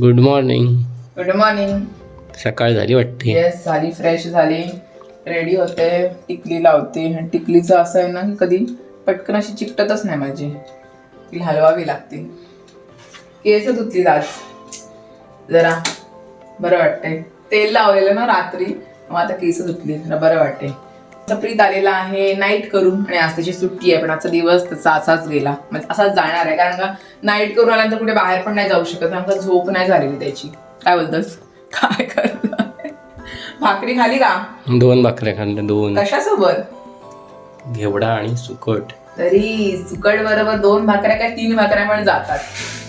Good morning good morning सकाळ झाली वाटते. येस झाली फ्रेश झाली. रेडी होते टिकली लावते. आणि टिकलीचं असं आहे ना की कधी पटकन अशी चिकटतच नाही माझी. ती हलवावी लागते. केस धुतली आज. जरा बरं वाटतंय. तेल लावलेलं ना रात्री मग आता केस धुतली जरा बरं वाटते प्रीत आलेला आहे नाईट करून आणि आज त्याची सुट्टी आहे पण आजचा दिवस त्याचा असाच गेला. म्हणजे असाच जाणार आहे कारण का नाईट करून आल्यानंतर कुठे बाहेर पण नाही जाऊ शकत कारण का झोप नाही झालेली त्याची. काय बोलतोस? काय करत भाकरी खाली का? दोन भाकऱ्या खाल्ल्या दोन. कशासोबत? घेवडा आणि सुकट. तरी सुकट बरोबर दोन भाकऱ्या काय तीन भाकऱ्या पण जातात.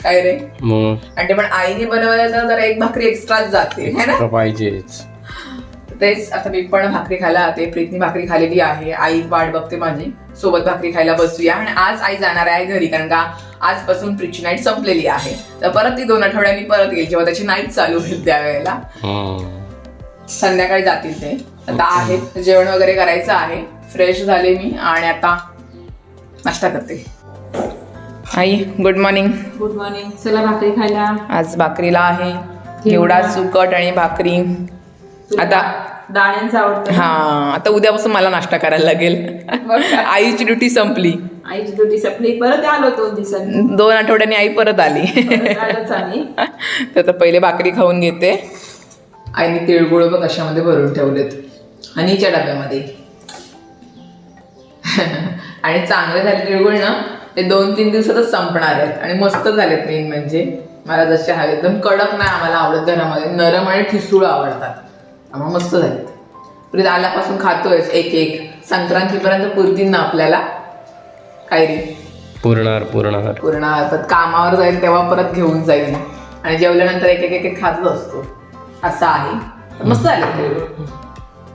काय रे? आणि ते पण आईने बनवलं तर जरा एक भाकरी एक्स्ट्राच जाते है पाहिजेच. तेच आता मी पण भाकरी खायला जाते. प्रीतनी भाकरी खालेली आहे. आई वाट बघते माझी. सोबत भाकरी खायला बसूया. आणि आज आई जाणार आहे घरी कारण का आजपासून प्रीची नाईट संपलेली आहे. तर परत ती दोन आठवड्यांनी परत येईल जेव्हा त्याची नाईट चालू होईल त्यावेळेला. संध्याकाळी जातील ते. आता आहेत जेवण वगैरे करायचं आहे. फ्रेश झाले मी आणि आता नाश्ता करते. आई गुड मॉर्निंग गुड मॉर्निंग चला भाकरी खायला. आज भाकरीला आहे. घेवडा सुकट आणि भाकरी. आता दाण्यांचं आवडतं हा आता उद्यापासून मला नाश्ता करायला लागेल? आईची ड्युटी संपली. आईची दुटी सपली. परत आलो दोन दिवसांनी. दोन आठवड्यांनी आई परत आली. तर आता पहिले भाकरी खाऊन घेते. आईने तिळगुळ बघ कशामध्ये भरून ठेवलेत. हनीच्या डब्यामध्ये. आणि चांगले झाले तिळगुळ ना ते दोन तीन दिवसातच संपणार आहेत. आणि मस्त झालेत मेन म्हणजे. मला जसे हवे एकदम कडक नाही आम्हाला आवडत घरामध्ये. नरम आणि ठिसूळ आवडतात. आम्हाला मस्त झालेत. प्रीत आल्यापासून खातोय एक एक. संक्रांतीपर्यंत पुरतील ना आपल्याला? काय रे पुरणार. पुरणार. पूर्ण आता कामावर जाईल तेव्हा परत घेऊन जाईल. आणि जेवल्यानंतर एक एक एक खातच असतो. असं आहे. तर मस्त झालं.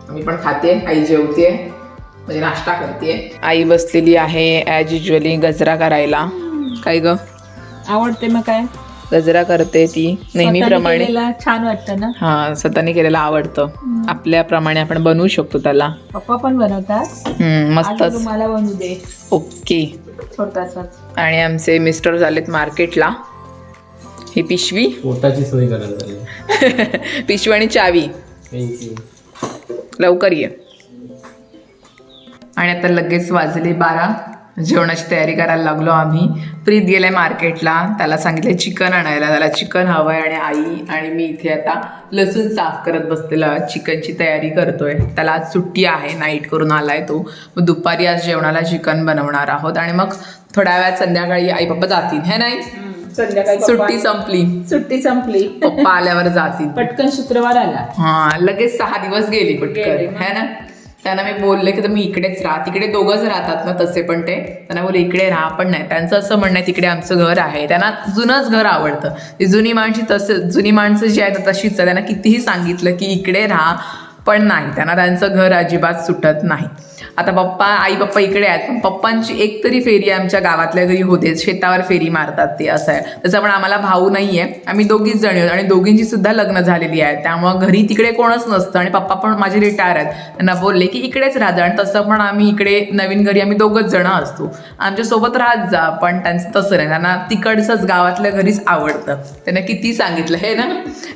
मी पण खाते. आई जेवते. म्हणजे नाश्ता करते. आई बसलेली आहे ॲज युजली गजरा करायला. काय ग? आवडते मग काय? गजरा करते ती नेहमीप्रमाणे छान वाटतं ना? हा स्वतःने केलेलं आवडतं. आपल्याप्रमाणे आपण बनवू शकतो त्याला. पप्पा पण बनवतात. मस्तच. तुम्हाला बनवू दे. ओके. आणि आमचे मिस्टर झालेत मार्केटला. ही पिशवी. पोटाची सोय करायला झाली पिशवी आणि चावी. लवकर ये. आणि आता लगेच वाजले बारा. जेवणाची तयारी करायला लागलो आम्ही. प्रीत गेलाय मार्केटला. त्याला सांगितलं चिकन आणायला. त्याला चिकन हवं आहे आणि आई आणि मी इथे आता लसूण साफ करत बसलेलो. चिकनची तयारी करतोय. त्याला आज सुट्टी आहे. नाईट करून आलाय तो. मग दुपारी आज जेवणाला चिकन बनवणार आहोत. आणि मग थोड्या वेळात संध्याकाळी आई पप्पा जातील. हे नाही? संध्याकाळी सुट्टी संपली. सुट्टी संपली. पप्पा आल्यावर जातील. पटकन शुक्रवार आला. हा लगेच सहा दिवस गेली गेली, पटकन है ना? त्यांना मी बोलले की तुम्ही इकडेच राहा. तिकडे दोघंच राहतात ना तसे पण ते. त्यांना बोलले इकडे राहा पण नाही. त्यांचं असं म्हणणं आहे तिकडे आमचं घर आहे. त्यांना जुनंच घर आवडतं. ती जुनी माणशी तसं जुनी माणसं जी आहेत तशीच त्यांना कितीही सांगितलं की इकडे राहा पण नाही. त्यांना त्यांचं घर अजिबात सुटत नाही. आता पप्पा आई पप्पा इकडे आहेत पण पप्पांची एक तरी फेरी आमच्या गावातल्या घरी होते. शेतावर फेरी मारतात ते असं आहे. तसं पण आम्हाला भाऊ नाही आहे आम्ही दोघीच जणी आहोत आणि दोघींची सुद्धा लग्न झालेली आहे. त्यामुळं घरी तिकडे कोणच नसतं आणि पप्पा पण माझे रिटायर आहेत. त्यांना बोलले की इकडेच राहा आणि तसं पण आम्ही इकडे नवीन घरी आम्ही दोघंच जण असतो. आमच्यासोबत राहत जा पण त्यांचं तसं नाही. त्यांना तिकडचंच गावातल्या घरीच आवडतं. त्यांना किती सांगितलं हे ना?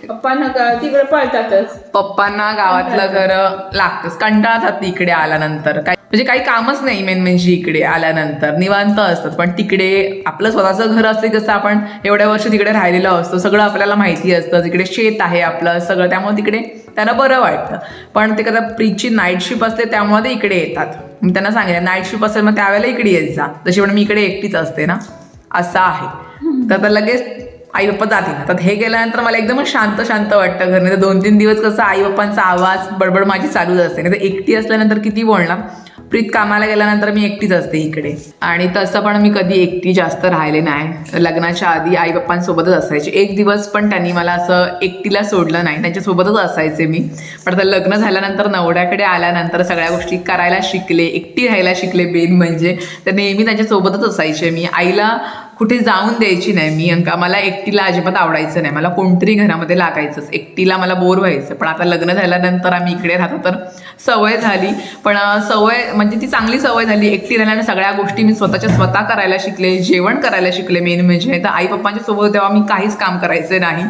पप्पा नका तिकडे पळतातच. पप्पांना गावातलं घर लागतंच. कंटाळतात इकडे आल्यानंतर. काय म्हणजे काही कामच नाही मेन म्हणजे इकडे आल्यानंतर. निवांत असतात. पण तिकडे आपलं स्वतःचं घर असते कसं आपण एवढ्या वर्ष तिकडे राहिलेलं असतो. सगळं आपल्याला माहिती असतं. तिकडे शेत आहे आपलं सगळं. त्यामुळे तिकडे त्यांना बरं वाटतं. पण ते कदा प्रीची नाईट शिफ्ट असते त्यामुळे ते इकडे येतात. मी त्यांना सांगितलं नाईट शिफ्ट असेल मग त्यावेळेला इकडे येत जा. जशी पण मी इकडे एकटीच असते ना. असं आहे. तर लगेच आई बाप्पा जातील. आता हे गेल्यानंतर मला एकदमच शांत शांत वाटतं घर. नाही तर दोन तीन दिवस कसं आई बाप्पांचा आवाज बडबड माझी चालूच असते. नाही तर एकटी असल्यानंतर किती बोलणार? प्रीत कामाला गेल्यानंतर मी एकटीच असते इकडे. आणि तसं पण मी कधी एकटी जास्त राहिले नाही. लग्नाच्या आधी आई बाप्पांसोबतच असायचे. एक दिवस पण त्यांनी मला असं एकटीला सोडलं नाही. त्यांच्यासोबतच असायचे मी. पण आता लग्न झाल्यानंतर नवऱ्याकडे आल्यानंतर सगळ्या गोष्टी करायला शिकले. एकटी राहायला शिकले बेन म्हणजे. तर नेहमी त्यांच्यासोबतच असायचे मी. आईला कुठे जाऊन द्यायची नाही. मी अंका मला एकटीला अजिबात आवडायचं नाही. मला कोणतरी घरामध्ये लागायचंच. एकटीला मला बोर व्हायचं. पण आता लग्न झाल्यानंतर आम्ही इकडे राहतो तर सवय झाली. पण सवय म्हणजे ती चांगली सवय झाली. एकटी राहिल्याने सगळ्या गोष्टी मी स्वतःच्या स्वतः करायला शिकले जेवण करायला शिकले मेन म्हणजे. तर आई पप्पांच्या सोबत तेव्हा मी काहीच काम करायचे नाही.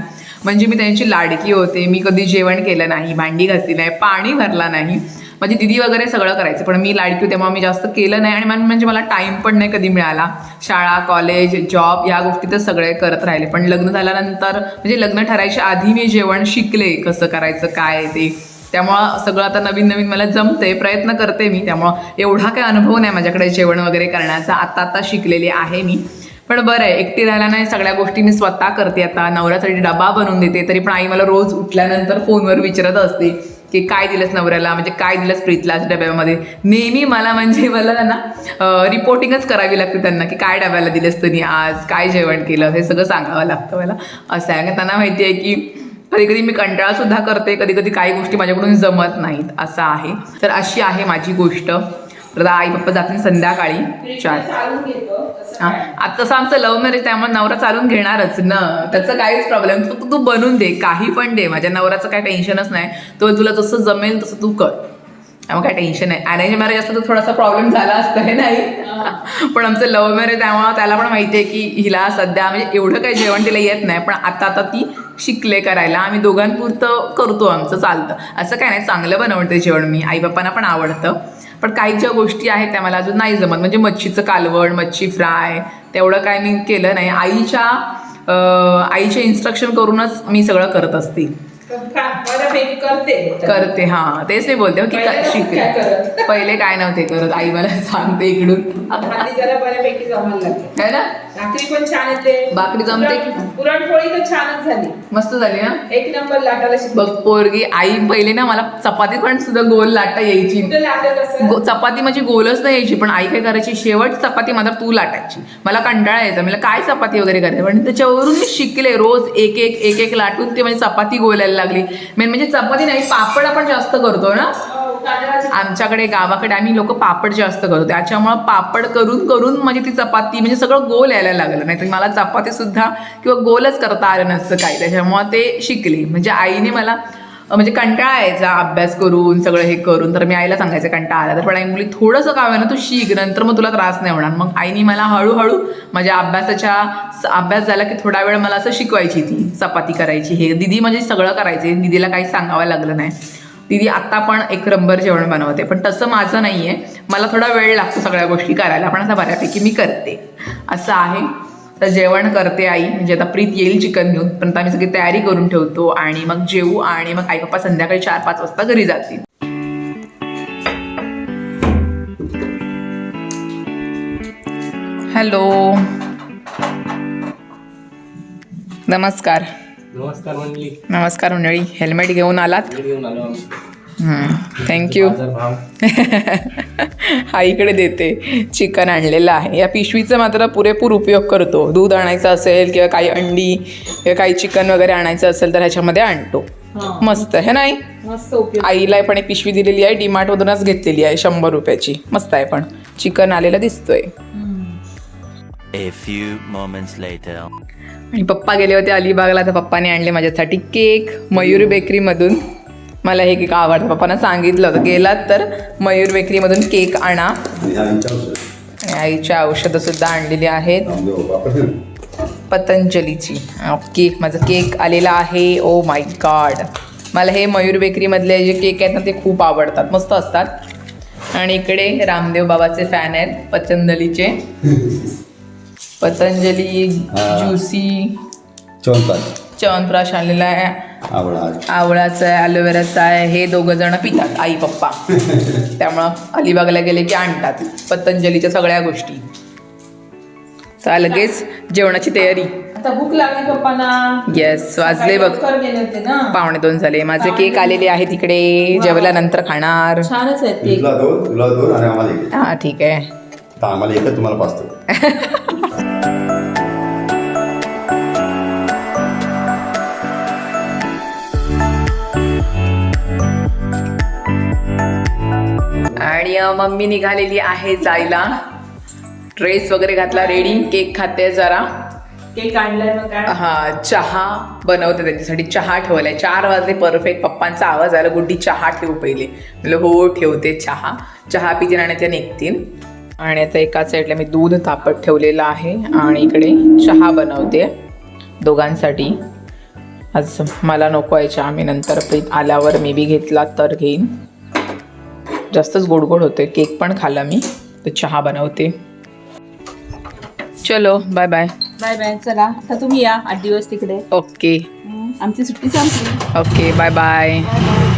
म्हणजे मी त्यांची लाडकी होते. मी कधी जेवण केलं नाही भांडी घातली नाही पाणी भरला नाही. माझी दिदी वगैरे सगळं करायचं पण मी लाडकी तेव्हा मी जास्त केलं नाही. आणि मॅम म्हणजे मला टाईम पण नाही कधी मिळाला. शाळा कॉलेज जॉब या गोष्टी तर सगळे करत राहिले. पण लग्न झाल्यानंतर म्हणजे लग्न ठरायच्या आधी मी जेवण शिकले कसं करायचं काय ते. त्यामुळं सगळं आता नवीन नवीन मला जमते प्रयत्न करते मी. त्यामुळं एवढा काय अनुभव नाही माझ्याकडे जेवण वगैरे करण्याचा. आता आता शिकलेली आहे मी. पण बरं आहे एकटी राहायला नाही सगळ्या गोष्टी मी स्वतः करते आता. नवऱ्यासाठी डबा बनवून देते तरी पण आई मला रोज उठल्यानंतर फोनवर विचारत असते. की काय दिलंस नवऱ्याला? म्हणजे काय दिलंस प्रीतला डब्यामध्ये? नेहमी मला म्हणजे मला ना रिपोर्टिंगच करावी लागते त्यांना की काय डब्याला दिलंस तुम्ही आज? काय जेवण केलं? हे सगळं सांगावं लागतं मला. असं आहे. आणि त्यांना माहिती आहे की कधी कधी मी कंटाळा सुद्धा करते. कधी कधी काही गोष्टी माझ्याकडून जमत नाहीत. असं आहे. तर अशी आहे माझी गोष्ट. तर आई पप्पा जातील संध्याकाळी. चार. हा, काय. आता तसं आमचं लव्ह मॅरेज त्यामुळे नवरा चालून घेणारच ना. त्याचं काहीच प्रॉब्लेम फक्त तू बनवून दे काही पण दे. माझ्या नवऱ्याचं काही टेन्शनच नाही. तो तुला जसं जमेल तसं तू कर. त्यामुळे काय टेन्शन नाही. अरेंज मॅरेज असतं तर थोडासा प्रॉब्लेम झाला असतं हे नाही. पण आमचं लव्ह मॅरेज त्यामुळे त्याला पण माहिती आहे की हिला सध्या म्हणजे एवढं काही जेवण तिला येत नाही पण आता आता ती शिकले करायला. आम्ही दोघांपुरतं करतो आमचं चालतं. असं काय नाही. चांगलं बनवते जेवण मी. आई बाप्पांना पण आवडतं. पण काही ज्या गोष्टी आहेत त्या मला अजून नाही जमत. म्हणजे मच्छीचं कालवण मच्छी फ्राय तेवढं काय मी केलं नाही. आईच्या आईचे इन्स्ट्रक्शन करूनच मी सगळं करत असते. करते करते हा. तेच मी बोलते हो की शिकले. पहिले काय नव्हते करत? आई मला सांगते इकडून. ना? भाकरी पण छान येते. भाकरी जमते? पुरण- पुरणपोळी तर छानच झाली. मस्त झाली ना? एक नंबर लाटायला शिकलो. बघ पोरगी आई पहिले ना मला चपाती पण सुद्धा गोल लाटा यायची. कुठं लाटत असं गो- चपाती माझी गोलच नाही यायची पण आई काय करायची शेवट चपाती मात्र तू लाटायची. मला कंटाळा यायचा. मला काय चपाती वगैरे करायचं? पण त्याच्यावरून मी शिकले. रोज एक एक एक एक लाटून ते म्हणजे चपाती गोलायला लागली. मेन म्हणजे चपाती नाही पापड आपण जास्त करतो ना? आमच्याकडे गावाकडे आम्ही लोक पापड जास्त करतो त्याच्यामुळं पापड करून करून म्हणजे ती चपाती म्हणजे सगळं गोल यायला लागलं. नाही तर मला चपाती सुद्धा किंवा गोलच करता आलं नसतं काही. त्याच्यामुळं ते शिकले. म्हणजे आईने मला म्हणजे कंटाळा यायचा अभ्यास करून सगळं हे करून. तर मी आईला सांगायचं कंटाळा आला तर. पण आई मुली थोडंसं काय ना तू शिक नंतर मग तुला त्रास नाही होणार. मग आईने मला हळूहळू माझ्या अभ्यासाच्या अभ्यास झाला की थोडा वेळ मला असं शिकवायची ती चपाती करायची. हे दिदी म्हणजे सगळं करायचे. दिदीला काही सांगावं लागलं नाही. दिदी आत्ता पण एक रंबर जेवण बनवते पण तसं माझं नाही आहे मला थोडा वेळ लागतो सगळ्या गोष्टी करायला पण आता बऱ्यापैकी मी करते. असं आहे. तर जेवण करते आई. म्हणजे आता प्रीत येईल चिकन घेऊन पण आता आम्ही सगळी तयारी करून ठेवतो आणि मग जेवू आणि मग आई पप्पा संध्याकाळी चार पाच वाजता घरी जातील. हॅलो. नमस्कार. नमस्कार मंडळी. नमस्कार मंडळी. हेल्मेट घेऊन आलात? घेऊन आलो थँक्यू बाजार भाव आईकडे देते. चिकन आणलेलं आहे. या पिशवीचा मात्र पुरेपूर उपयोग करतो. दूध आणायचं असेल किंवा काही अंडी किंवा काही चिकन वगैरे आणायचं असेल तर ह्याच्यामध्ये आणतो. हा. मस्त आहे नाही? मस्त उपयोग. आईला पण एक पिशवी दिलेली आहे. डीमार्टमधूनच घेतलेली आहे. शंभर रुपयाची. मस्त आहे पण. चिकन आलेलं दिसतोय. A few moments later. आणि पप्पा गेले होते अलिबागला तर पप्पाने आणले माझ्यासाठी केक मयूर बेकरीमधून. मला हे केक आवडतं. पप्पानं सांगितलं होतं गेलात तर मयूर बेकरीमधून केक आणा. आणि आईच्या औषधं. सुद्धा आणलेली आहेत. पतंजलीची. ओके माझं केक आलेला आहे. ओ माय गॉड मला हे मयूर बेकरीमधले जे केक आहेत ना ते खूप आवडतात. मस्त असतात. आणि इकडे रामदेव बाबाचे फॅन आहेत पतंजलीचे. पतंजली ज्युसी चौंताज च्यवनप्राश आणलेला आहे. आवडा आवळाचं आहे ॲलोवेराचं आहे. हे दोघं जण पितात आई पप्पा. त्यामुळं अलिबागला गेले की आणतात पतंजलीच्या सगळ्या गोष्टी. तर लगेच जेवणाची तयारी. आता भूक लागली पप्पांना. येस वाजले बघ. लवकर गेले होते ना. पावणे दोन झाले. माझे केक आलेले आहे तिकडे जेवल्यानंतर खाणार. छानच आहेत ते तुला दोन तुला दोन आणि आम्हाला एक. हा ठीक आहे. तर आम्हाला एकच तुम्हाला पाचतो. मम्मी निघालेली आहे जायला. ड्रेस वगैरे घातला रेडी केक खाते जरा. केक आणलाय हा चहा बनवते त्यांच्यासाठी. चहा ठेवलाय. चार वाजले परफेक्ट पप्पांचा आवाज आला गुड्डी चहा ठेवू पहिले. म्हणलं हो ठेवते चहा. चहा पितील आणि त्या निघतील आणि आता एका साईडला मी दूध तापत ठेवलेलं आहे आणि इकडे चहा बनवते दोघांसाठी. आज मला नको आहे चहा. मी नंतर आल्यावर मे बी घेतला तर घेईन. जास्तच गोड गोड होते केक पण खाल्ला मी. तर चहा बनवते. चलो बाय बाय बाय बाय चला. आता तुम्ही या. आठ दिवस तिकडे. ओके आमची सुट्टी संपली. Okay bye bye